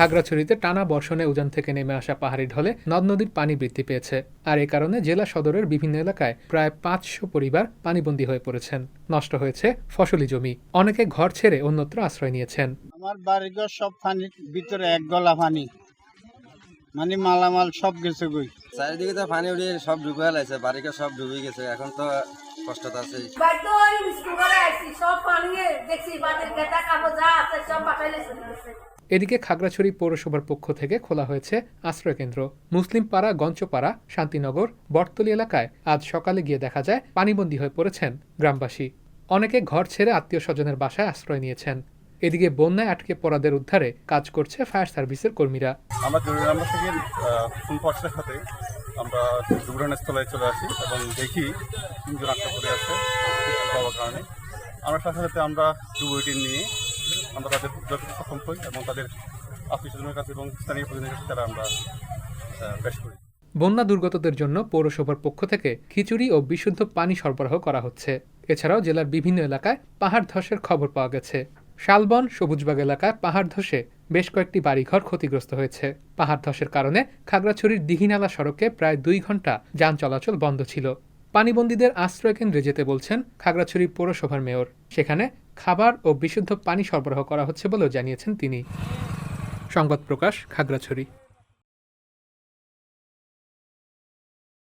খাগড়াছড়িতে টানা বর্ষণে উজান থেকে নেমে আসা পাহাড়ি ঢলে নদ নদীর পানি বৃদ্ধি পেয়েছে। আর এ কারণে জেলা সদরের বিভিন্ন এলাকায় প্রায় পাঁচশো পরিবার পানিবন্দী হয়ে পড়েছেন। নষ্ট হয়েছে ফসলি জমি। অনেকে ঘর ছেড়ে অন্যত্র আশ্রয় নিয়েছেন। আমার বাড়িঘর সব পানির ভিতরে এক গলা পানি। মানে মালামাল সব গেছে গই। চারিদিকে তো পানি উড়িয়ে সব ডুবে গেছে বাড়িকে সব ডুবে গেছে এখন তো কষ্ট তো আছেই। বাড়িতে ওই স্কুল করে আসছি সব পানি দেখছি বাদের গেটা কাপড় যা আছে সব এদিকে খাগড়াছড়ি পৌরসভার পক্ষ থেকে খোলা হয়েছে আশ্রয়কেন্দ্র। মুসলিম পাড়া গঞ্চপাড়া শান্তিনগর বটতলী এলাকায় আজ সকালে গিয়ে দেখা যায় পানিবন্দী হয়ে পড়েছেন গ্রামবাসী। অনেকে ঘর ছেড়ে আত্মীয় স্বজনের বাসায় আশ্রয় নিয়েছেন। এদিকে বন্যায় আটকে পড়াদের উদ্ধারে কাজ করছে ফায়ার সার্ভিসের কর্মীরা। আমরা জরুরি নাম্বার ফোন পাওয়ার সাথে আমরা দুর্ঘটনাস্থলে চলে আসি এবং দেখি তিনজন আটকা পড়ে আছে কারণে। আমরা সাথে আমরা ডুবুইটি নিয়ে আমরা তাদের যতটুকু সক্ষম হই এবং তাদের আত্মীয় স্বজনের কাছে এবং স্থানীয় প্রতিনিধির কাছে তারা আমরা পেশ করি। বন্যা দুর্গতদের জন্য পৌরসভার পক্ষ থেকে খিচুড়ি ও বিশুদ্ধ পানি সরবরাহ করা হচ্ছে। এছাড়াও জেলার বিভিন্ন এলাকায় পাহাড় ধসের খবর পাওয়া গেছে। শালবন, সবুজবাগ এলাকায় পাহাড় ধসে বেশ কয়েকটি বাড়িঘর ক্ষতিগ্রস্ত হয়েছে। পাহাড় ধসের কারণে খাগড়াছড়ির দিঘিনালা সড়কে প্রায় দুই ঘণ্টা যান চলাচল বন্ধ ছিল। পানিবন্দীদের আশ্রয় কেন্দ্রে যেতে বলছেন খাগড়াছড়ি পৌরসভার মেয়র। সেখানে খাবার ও বিশুদ্ধ পানি সরবরাহ করা হচ্ছে বলেও জানিয়েছেন তিনি। সংবাদ প্রকাশ খাগড়াছড়ি।